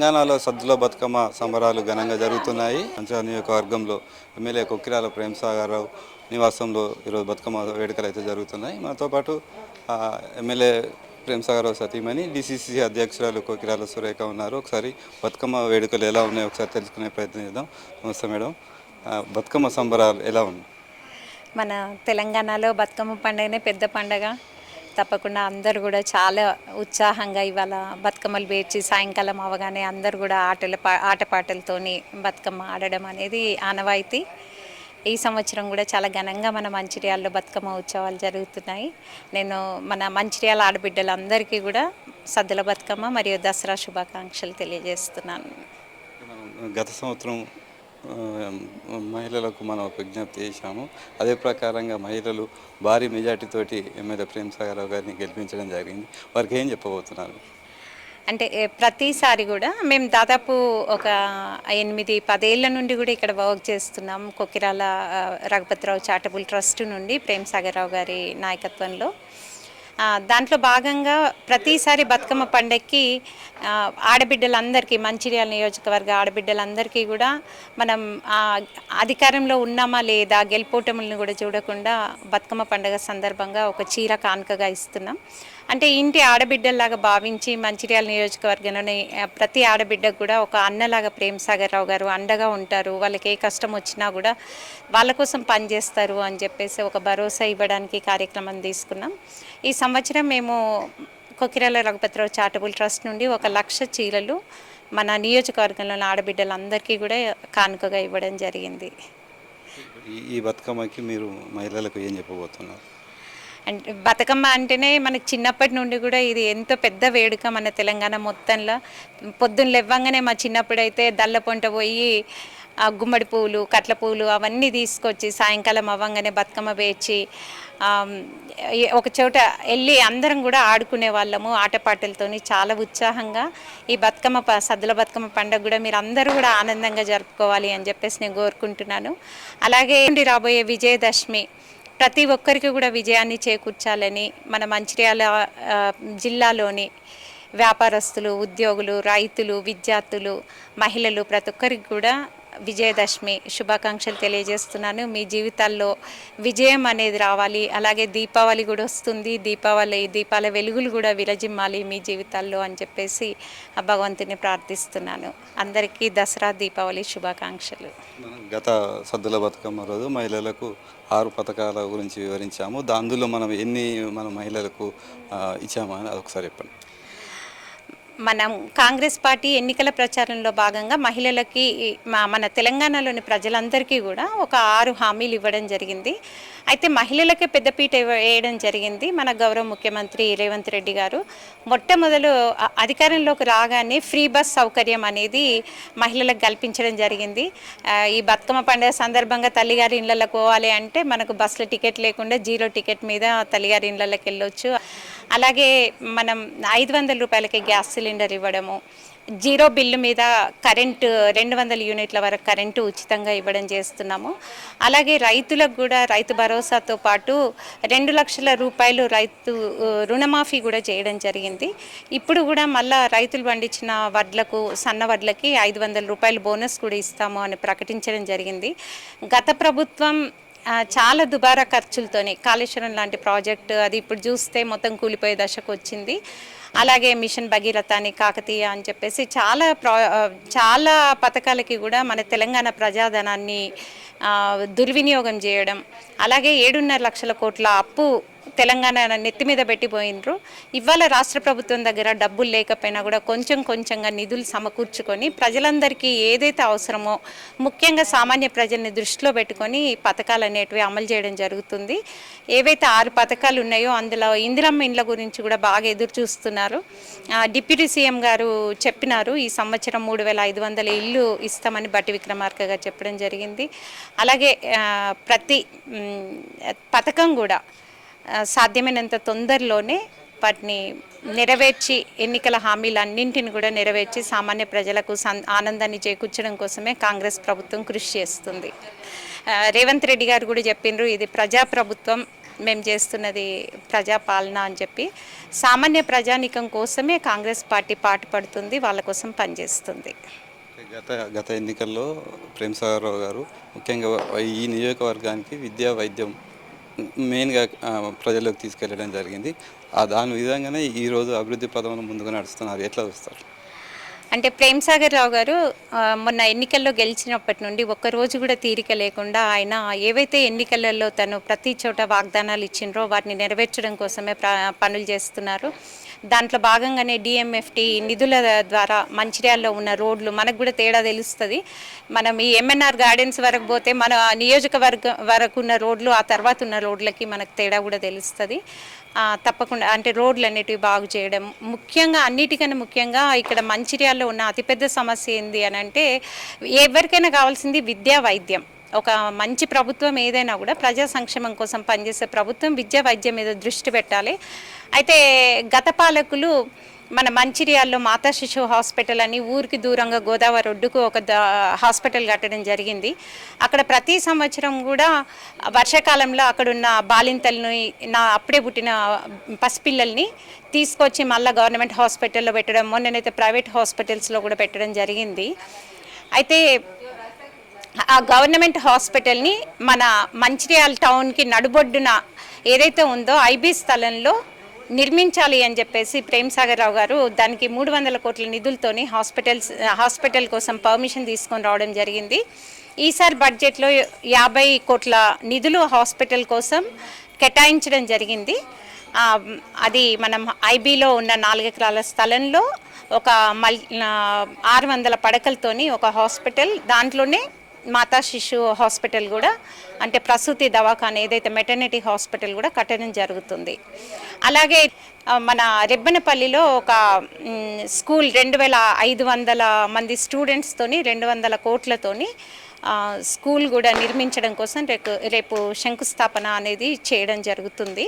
తెలంగాణలో సద్దుల బతుకమ్మ సంబరాలు ఘనంగా జరుగుతున్నాయి. అంచనా నియోజకవర్గంలో ఎమ్మెల్యే కొక్కిరాల ప్రేమ్ సాగర్ రావు నివాసంలో ఈరోజు బతుకమ్మ వేడుకలు అయితే జరుగుతున్నాయి. మనతో పాటు ఎమ్మెల్యే ప్రేమ్ సాగర్ రావు సతీమణి డిసిసి అధ్యక్షురాలు కొక్కిరాల సురేఖ ఉన్నారు. ఒకసారి బతుకమ్మ వేడుకలు ఎలా ఉన్నాయో? ఒకసారి తెలుసుకునే ప్రయత్నం చేద్దాం. నమస్తే మేడం. బతుకమ్మ సంబరాలు ఎలా ఉన్నాయి? మన తెలంగాణలో బతుకమ్మ పండుగనే పెద్ద పండగ. తప్పకుండా అందరు కూడా చాలా ఉత్సాహంగా ఇవాళ బతుకమ్మలు పేర్చి సాయంకాలం అవగానే అందరూ కూడా ఆటల పా ఆటపాటలతోని బతుకమ్మ ఆడడం అనేది ఆనవాయితీ. ఈ సంవత్సరం కూడా చాలా ఘనంగా మన మంచిర్యాలలో బతుకమ్మ ఉత్సవాలు జరుగుతున్నాయి. నేను మన మంచిర్యాల ఆడబిడ్డలందరికీ కూడా సద్దుల బతుకమ్మ మరియు దసరా శుభాకాంక్షలు తెలియజేస్తున్నాను. గత సంవత్సరం మహిళలకు మనం ఒక విజ్ఞప్తి చేశాము. అదే ప్రకారంగా మహిళలు భారీ మెజార్టీతోటి ఎమ్మెల్యే ప్రేమ్ సాగర్ రావు గారిని గెలిపించడం జరిగింది. వారికి ఏం చెప్పబోతున్నారు? అంటే ప్రతిసారి కూడా మేము దాదాపు ఒక ఎనిమిది పదేళ్ళ నుండి కూడా ఇక్కడ వర్క్ చేస్తున్నాం. కొకిరాల రఘుపతిరావు చారిటబుల్ ట్రస్ట్ నుండి ప్రేమ్ సాగర్ రావు గారి నాయకత్వంలో. దాంట్లో భాగంగా ప్రతిసారి బతుకమ్మ పండక్కి ఆడబిడ్డలందరికీ మంచిర్యాల నియోజకవర్గ ఆడబిడ్డలందరికీ కూడా మనం అధికారంలో ఉన్నామా లేదా గెలుపోటములను కూడా చూడకుండా బతుకమ్మ పండగ సందర్భంగా ఒక చీర కానుకగా ఇస్తున్నాం. అంటే ఇంటి ఆడబిడ్డల్లాగా భావించి మంచిర్యాల నియోజకవర్గంలోని ప్రతి ఆడబిడ్డకు కూడా ఒక అన్నలాగా ప్రేమ్ సాగర్ రావు గారు అండగా ఉంటారు. వాళ్ళకి ఏ కష్టం వచ్చినా కూడా వాళ్ళ కోసం పనిచేస్తారు అని చెప్పేసి ఒక భరోసా ఇవ్వడానికి కార్యక్రమం తీసుకున్నాం. ఈ సంవత్సరం మేము కొకిరాల రఘుపతిరావు చారిటబుల్ ట్రస్ట్ నుండి ఒక లక్ష చీరలు మన నియోజకవర్గంలోని ఆడబిడ్డలందరికీ కూడా కానుకగా ఇవ్వడం జరిగింది. ఈ ఈ బతుకమ్మకి మీరు మహిళలకు ఏం చెప్పబోతున్నారు? అంటే బతుకమ్మ అంటేనే మనకి చిన్నప్పటి నుండి కూడా ఇది ఎంతో పెద్ద వేడుక మన తెలంగాణ మొత్తంలో. పొద్దున్న లేవ్వంగానే మా చిన్నప్పుడు అయితే దళ్ళ పొంట పోయి ఆ గుమ్మడి పువ్వులు కట్ల పువ్వులు అవన్నీ తీసుకొచ్చి సాయంకాలం అవ్వంగానే బతుకమ్మ పేర్చి ఒక చోట వెళ్ళి అందరం కూడా ఆడుకునే వాళ్ళము ఆటపాటలతోని చాలా ఉత్సాహంగా. ఈ బతుకమ్మ ప- సద్దుల బతుకమ్మ పండుగ కూడా మీరు అందరూ కూడా ఆనందంగా జరుపుకోవాలి అని చెప్పేసి నేను కోరుకుంటున్నాను. అలాగే రాబోయే విజయదశమి. ప్రతి ఒక్కరికి కూడా విజయాన్ని చేకూర్చాలని మన మంచిర్యాల జిల్లాలోని వ్యాపారస్తులు ఉద్యోగులు రైతులు విద్యార్థులు మహిళలు ప్రతి ఒక్కరికి కూడా విజయదశమి శుభాకాంక్షలు తెలియజేస్తున్నాను. మీ జీవితాల్లో విజయం అనేది రావాలి. అలాగే దీపావళి కూడా వస్తుంది. దీపావళి దీపాల వెలుగులు కూడా విరజిమ్మాలి మీ జీవితాల్లో అని చెప్పేసి ఆ భగవంతుని ప్రార్థిస్తున్నాను. అందరికీ దసరా దీపావళి శుభాకాంక్షలు. గత సద్దుల బతుకమ్మ రోజు మహిళలకు ఆరు పథకాల గురించి వివరించాము. అందులో మనం ఎన్ని మన మహిళలకు ఇచ్చామని అదొకసారి చెప్పండి. మనం కాంగ్రెస్ పార్టీ ఎన్నికల ప్రచారంలో భాగంగా మహిళలకి మన తెలంగాణలోని ప్రజలందరికీ కూడా ఒక ఆరు హామీలు ఇవ్వడం జరిగింది. అయితే మహిళలకే పెద్దపీట వేయడం జరిగింది మన గౌరవ ముఖ్యమంత్రి రేవంత్ రెడ్డి గారు. మొట్టమొదలు అధికారంలోకి రాగానే ఫ్రీ బస్ సౌకర్యం అనేది మహిళలకు కల్పించడం జరిగింది. ఈ బతుకమ్మ పండుగ సందర్భంగా తల్లిగారి ఇళ్ళకి పోవాలి అంటే మనకు బస్సుల టికెట్ లేకుండా జీరో టికెట్ మీద తల్లిగారి ఇళ్ళకి వెళ్ళొచ్చు. అలాగే మనం ఐదు వందల రూపాయలకి గ్యాస్ సిలిండర్ ఇవ్వడము జీరో బిల్లు మీద కరెంటు రెండు వందల యూనిట్ల వరకు కరెంటు ఉచితంగా ఇవ్వడం చేస్తున్నాము. అలాగే రైతులకు కూడా రైతు భరోసాతో పాటు రెండు లక్షల రూపాయలు రైతు రుణమాఫీ కూడా చేయడం జరిగింది. ఇప్పుడు కూడా మళ్ళా రైతులు పండించిన వడ్లకు సన్న వడ్లకి ఐదు వందల రూపాయలు బోనస్ కూడా ఇస్తాము అని ప్రకటించడం జరిగింది. గత ప్రభుత్వం చాలా దుబారా ఖర్చులతోనే కాళేశ్వరం లాంటి ప్రాజెక్టు అది ఇప్పుడు చూస్తే మొత్తం కూలిపోయే దశకు వచ్చింది. అలాగే మిషన్ భగీరథ అని కాకతీయ అని చెప్పేసి చాలా ప్రా చాలా పథకాలకి కూడా మన తెలంగాణ ప్రజాధనాన్ని దుర్వినియోగం చేయడం అలాగే ఏడున్నర లక్షల కోట్ల అప్పు తెలంగాణ నెత్తి మీద పెట్టిపోయినరు. ఇవాళ రాష్ట్ర ప్రభుత్వం దగ్గర డబ్బులు లేకపోయినా కూడా కొంచెం కొంచెంగా నిధులు సమకూర్చుకొని ప్రజలందరికీ ఏదైతే అవసరమో ముఖ్యంగా సామాన్య ప్రజల్ని దృష్టిలో పెట్టుకొని పథకాలు అనేటివి అమలు చేయడం జరుగుతుంది. ఏవైతే ఆరు పథకాలు ఉన్నాయో అందులో ఇందిరమ్మ ఇండ్ల గురించి కూడా బాగా ఎదురు చూస్తున్నారు. డిప్యూటీ సీఎం గారు చెప్పినారు ఈ సంవత్సరం మూడు వేల ఐదు వందల ఇల్లు ఇస్తామని బట్టి విక్రమార్క గారు చెప్పడం జరిగింది. అలాగే ప్రతి పథకం కూడా సాధ్యమైనంత తొందరలోనే వాటిని నెరవేర్చి ఎన్నికల హామీలన్నింటిని కూడా నెరవేర్చి సామాన్య ప్రజలకు ఆనందాన్ని చేకూర్చడం కోసమే కాంగ్రెస్ ప్రభుత్వం కృషి చేస్తుంది. రేవంత్ రెడ్డి గారు కూడా చెప్పిండ్రు ఇది ప్రజాప్రభుత్వం మేము చేస్తున్నది ప్రజాపాలన అని చెప్పి. సామాన్య ప్రజానికం కోసమే కాంగ్రెస్ పార్టీ పాటుపడుతుంది వాళ్ళ కోసం పనిచేస్తుంది. గత గత ఎన్నికల్లో ప్రేమ్ గారు ముఖ్యంగా ఈ నియోజకవర్గానికి విద్యా వైద్యం మెయిన్గా ప్రజల్లోకి తీసుకెళ్ళడం జరిగింది. ఆ దాని విధంగానే ఈరోజు అభివృద్ధి పదంలో ముందుగా నడుస్తున్నారు. ఎట్లా చూస్తారు? అంటే ప్రేమ్ సాగర్ రావు గారు మొన్న ఎన్నికల్లో గెలిచినప్పటి నుండి ఒక్క రోజు కూడా తీరిక లేకుండా ఆయన ఏవైతే ఎన్నికలలో తను ప్రతి చోట వాగ్దానాలు ఇచ్చిండ్రో వాటిని నెరవేర్చడం కోసమే ప్ర పనులు చేస్తున్నారు. దాంట్లో భాగంగానే డిఎంఎఫ్టి నిధుల ద్వారా మంచిర్యాలలో ఉన్న రోడ్లు మనకు కూడా తేడా తెలుస్తుంది. మనం ఈ ఎంఎన్ఆర్ గార్డెన్స్ వరకు పోతే మన నియోజకవర్గం వరకు ఉన్న రోడ్లు ఆ తర్వాత ఉన్న రోడ్లకి మనకు తేడా కూడా తెలుస్తుంది. తప్పకుండా అంటే రోడ్లు అనేటివి బాగు చేయడం. ముఖ్యంగా అన్నిటికన్నా ముఖ్యంగా ఇక్కడ మంచిర్యాలలో ఉన్న అతిపెద్ద సమస్య ఏంది అని అంటే ఎవరికైనా కావాల్సింది విద్యా వైద్యం. ఒక మంచి ప్రభుత్వం ఏదైనా కూడా ప్రజా సంక్షేమం కోసం పనిచేసే ప్రభుత్వం విద్యా వైద్యం మీద దృష్టి పెట్టాలి. అయితే గత పాలకులు మన మంచిర్యాల్లో మాతా శిశు హాస్పిటల్ అని ఊరికి దూరంగా గోదావరి ఒడ్డుకు ఒక హాస్పిటల్ కట్టడం జరిగింది. అక్కడ ప్రతి సంవత్సరం కూడా వర్షాకాలంలో అక్కడున్న బాలింతల్ని నా అప్పుడే పుట్టిన పసిపిల్లల్ని తీసుకొచ్చి మళ్ళీ గవర్నమెంట్ హాస్పిటల్లో పెట్టడం మొన్ననైతే ప్రైవేట్ హాస్పిటల్స్లో కూడా పెట్టడం జరిగింది. అయితే ఆ గవర్నమెంట్ హాస్పిటల్ని మన మంచిర్యాల టౌన్కి నడుబొడ్డున ఏదైతే ఉందో ఐబీ స్థలంలో నిర్మించాలి అని చెప్పేసి ప్రేమ్ సాగర్ రావు గారు దానికి మూడు వందల కోట్ల నిధులతోని హాస్పిటల్స్ హాస్పిటల్ కోసం పర్మిషన్ తీసుకొని రావడం జరిగింది. ఈసారి బడ్జెట్లో యాభై కోట్ల నిధులు హాస్పిటల్ కోసం కేటాయించడం జరిగింది. అది మనం ఐబీలో ఉన్న నాలుగు ఎకరాల స్థలంలో ఒక మల్ ఆరు వందల పడకలతోని ఒక హాస్పిటల్ దాంట్లోనే మాతా శిశు హాస్పిటల్ కూడా అంటే ప్రసూతి దవాఖాన ఏదైతే మెటర్నిటీ హాస్పిటల్ కూడా కట్టడం జరుగుతుంది. అలాగే మన రెబ్బనపల్లిలో ఒక స్కూల్ రెండు వేల ఐదు వందల మంది స్టూడెంట్స్తోని రెండు వందల కోట్లతోని స్కూల్ కూడా నిర్మించడం కోసం రేపు రేపు శంకుస్థాపన అనేది చేయడం జరుగుతుంది.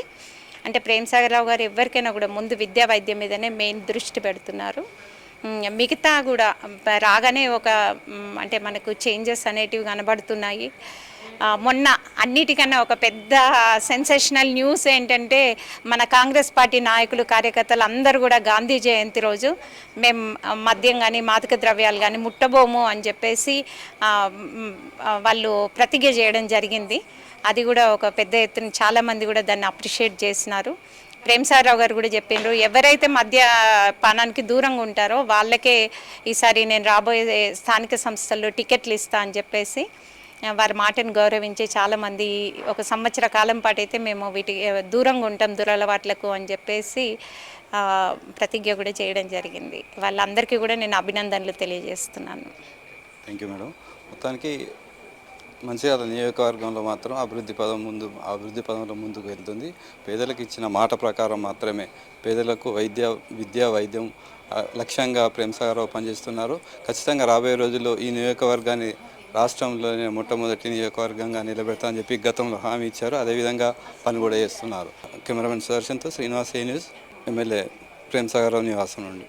అంటే ప్రేమ్ రావు గారు ఎవరికైనా కూడా ముందు విద్యా వైద్యం మీదనే మెయిన్ దృష్టి పెడుతున్నారు. మిగతా కూడా రాగానే ఒక అంటే మనకు చేంజెస్ అనేటివి కనబడుతున్నాయి. మొన్న అన్నిటికన్నా ఒక పెద్ద సెన్సేషనల్ న్యూస్ ఏంటంటే మన కాంగ్రెస్ పార్టీ నాయకులు కార్యకర్తలు అందరూ కూడా గాంధీ జయంతి రోజు మేము మద్యం కానీ మాదక ద్రవ్యాలు కానీ ముట్టబోము అని చెప్పేసి వాళ్ళు ప్రతిజ్ఞ చేయడం జరిగింది. అది కూడా ఒక పెద్ద ఎత్తున చాలామంది కూడా దాన్ని అప్రిషియేట్ చేసినారు. ప్రేమ్ సారావు గారు కూడా చెప్పిండ్రు. ఎవరైతే మధ్య పానానికి దూరంగా ఉంటారో వాళ్ళకే ఈసారి నేను రాబోయే స్థానిక సంస్థల్లో టికెట్లు ఇస్తా అని చెప్పేసి వారి మాటను గౌరవించే చాలామంది ఒక సంవత్సర కాలం పాటు అయితే మేము వీటి దూరంగా ఉంటాం దురలవాట్లకు అని చెప్పేసి ప్రతిజ్ఞ కూడా చేయడం జరిగింది. వాళ్ళందరికీ కూడా నేను అభినందనలు తెలియజేస్తున్నాను. థ్యాంక్ యూ మేడం మొత్తానికి మంచిర్యాల నియోజకవర్గంలో మాత్రం అభివృద్ధి పదం ముందు అభివృద్ధి పదంలో ముందుకు వెళ్తుంది. పేదలకు ఇచ్చిన మాట ప్రకారం మాత్రమే పేదలకు వైద్య విద్య వైద్యం లక్ష్యంగా ప్రేమసాగరావు పనిచేస్తున్నారు. ఖచ్చితంగా రాబోయే రోజుల్లో ఈ నియోజకవర్గాన్ని రాష్ట్రంలోనే మొట్టమొదటి నియోజకవర్గంగా నిలబెడతామని చెప్పి గతంలో హామీ ఇచ్చారు. అదేవిధంగా పని కూడా చేస్తున్నారు. కెమెరామెన్ సుదర్శన్తో Srinivas A news MLA Premsagar Rao నివాసం నుండి.